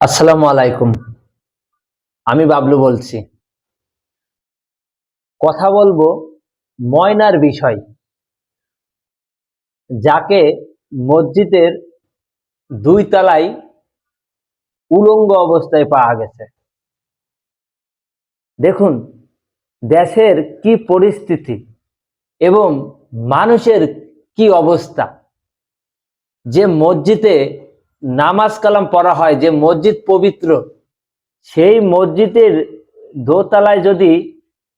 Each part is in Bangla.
আসসালামু আলাইকুম। আমি বাবলু বলছি। কথা বলব ময়নার বিষয়। যাকে মসজিদের দুই তলায় উলঙ্গ অবস্থায় পাওয়া গেছে। দেখুন, দেশের কি পরিস্থিতি এবং মানুষের কি অবস্থা। যে মসজিদে নামাজ কালাম পড়া হয়, যে মসজিদ পবিত্র, সেই মসজিদের দোতলায় যদি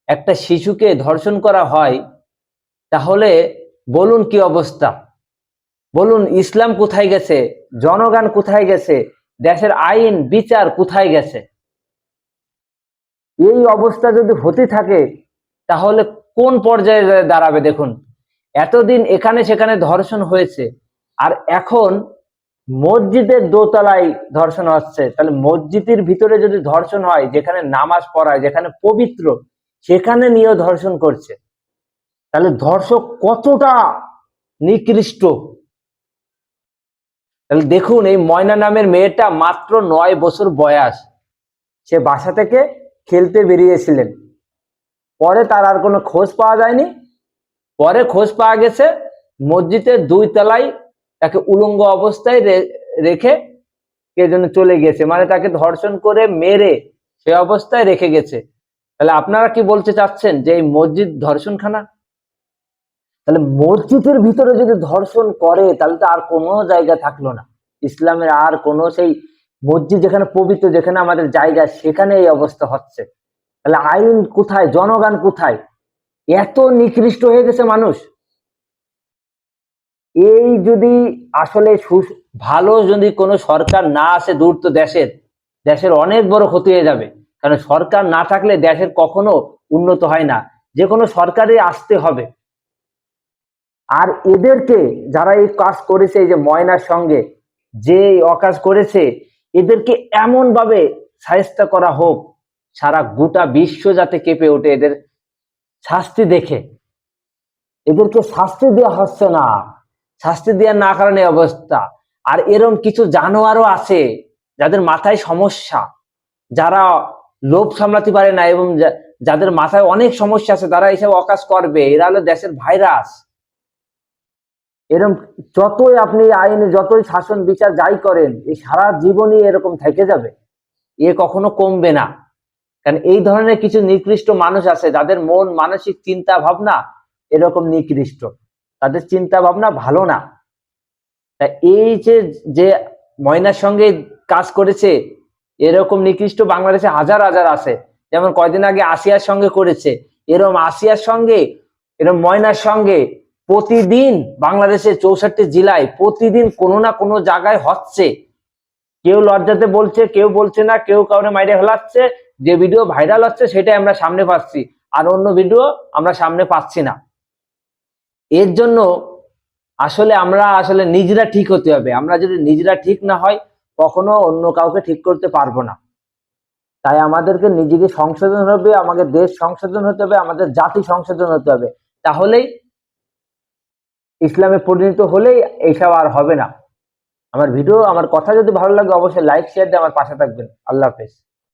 একটা শিশুকে ধর্ষণ করা হয়, তাহলে বলুন কি অবস্থা? বলুন, ইসলাম কোথায় গেছে? জনগণ কোথায় গেছে? দেশের আইন, বিচার কোথায় গেছে? এই অবস্থা যদি হতে থাকে, তাহলে কোন পর্যায়ে দাঁড়াবে দেখুন। এতদিন এখানে সেখানে ধর্ষণ হয়েছে, আর এখন মসজিদের দোতলায় ধর্ষণ হচ্ছে। তাহলে মসজিদের ভিতরে যদি ধর্ষণ হয়, যেখানে নামাজ পড়ায় যেখানে পবিত্র, সেখানে নিয়েও ধর্ষণ করছে। তাহলে ধর্ষক কতটা নিকৃষ্ট? তাহলে দেখুন, এই ময়না নামের মেয়েটা মাত্র নয় বছর বয়স। সে বাসা থেকে খেলতে বেরিয়েছিলেন। পরে তার আর কোনো খোঁজ পাওয়া যায়নি। পরে খোঁজ পাওয়া গেছে, মসজিদের দুই তলায় তাকে উলঙ্গ অবস্থায় রেখে কে যেন চলে গেছে। মানে তাকে ধর্ষণ করে মেরে সে অবস্থায় রেখে গেছে। তাহলে আপনারা কি বলতে চাচ্ছেন যে এই মসজিদ ধর্ষণখানা? তাহলে মসজিদের ভিতরে যদি ধর্ষণ করে, তাহলে তো আর কোনো জায়গা থাকল না। ইসলামের আর কোনো সেই মসজিদ যেখানে পবিত্র, যেখানে আমাদের জায়গা, সেখানে এই অবস্থা হচ্ছে। তাহলে আইন কোথায়? জনগণ কোথায়? এত নিকৃষ্ট হয়ে গেছে মানুষ। এই যদি আসলে ভালো যদি কোনো সরকার না আসে দূর তো দেশের দেশের অনেক বড় ক্ষতি হয়ে যাবে। কারণ সরকার না থাকলে দেশের কখনো উন্নত হয় না। যে কোনো সরকারই আসতে হবে। আর এদেরকে যারা এই কাজ করেছে, এই যে ময়নার সঙ্গে, যে অকাজ করেছে, এদেরকে এমন ভাবে সাহেস্তা করা হোক, সারা গোটা বিশ্ব যাতে কেঁপে ওঠে, এদের শাস্তি দেখে। এদেরকে শাস্তি দেওয়া হচ্ছে না। শাস্তি দেওয়ার না কারণে অবস্থা। আর এরম কিছু জানোয়ারও আছে যাদের মাথায় সমস্যা, যারা লোভ সামলাতে পারে না এবং যাদের মাথায় অনেক সমস্যা আছে, তারা এইসব অকাজ করবে। এরা হলো দেশের ভাইরাস। এরকম যতই আপনি আইনে যতই শাসন, বিচার যাই করেন, এই সারা জীবনই এরকম থেকে যাবে। এ কখনো কমবে না। কারণ এই ধরনের কিছু নিকৃষ্ট মানুষ আছে, যাদের মন, মানসিক চিন্তা, ভাবনা এরকম নিকৃষ্ট। তাদের চিন্তা ভাবনা ভালো না। তা এই যে যে ময়নার সঙ্গে কাজ করেছে, এরকম নিকৃষ্ট বাংলাদেশে হাজার হাজার আছে। যেমন কয়দিন আগে আসিয়ার সঙ্গে করেছে এরকম আসিয়ার সঙ্গে এরকম ময়নার সঙ্গে প্রতিদিন বাংলাদেশের চৌষট্টি জেলায় প্রতিদিন কোনো না কোনো জায়গায় হচ্ছে। কেউ লজ্জাতে বলছে, কেউ বলছে না, কেউ কাউরে মাইরে ফেলাচ্ছে যে ভিডিও ভাইরাল হচ্ছে সেটাই আমরা সামনে পাচ্ছি। আর অন্য ভিডিও আমরা সামনে পাচ্ছি না। এর জন্য আসলে আমরা আসলে নিজেরা ঠিক হতে হবে। আমরা যদি নিজেরা ঠিক না হয়, কখনো অন্য কাউকে ঠিক করতে পারব না। তাই আমাদেরকে নিজেকে সংশোধন হবে, আমাদের দেশ সংশোধন হতে হবে, আমাদের জাতি সংশোধন হতে হবে। তাহলেই ইসলামে পরিণত হলেই এইসব আর হবে না। আমার ভিডিও, আমার কথা যদি ভালো লাগে, অবশ্যই লাইক শেয়ার দিয়ে আমার পাশে থাকবেন। আল্লাহ হাফেজ।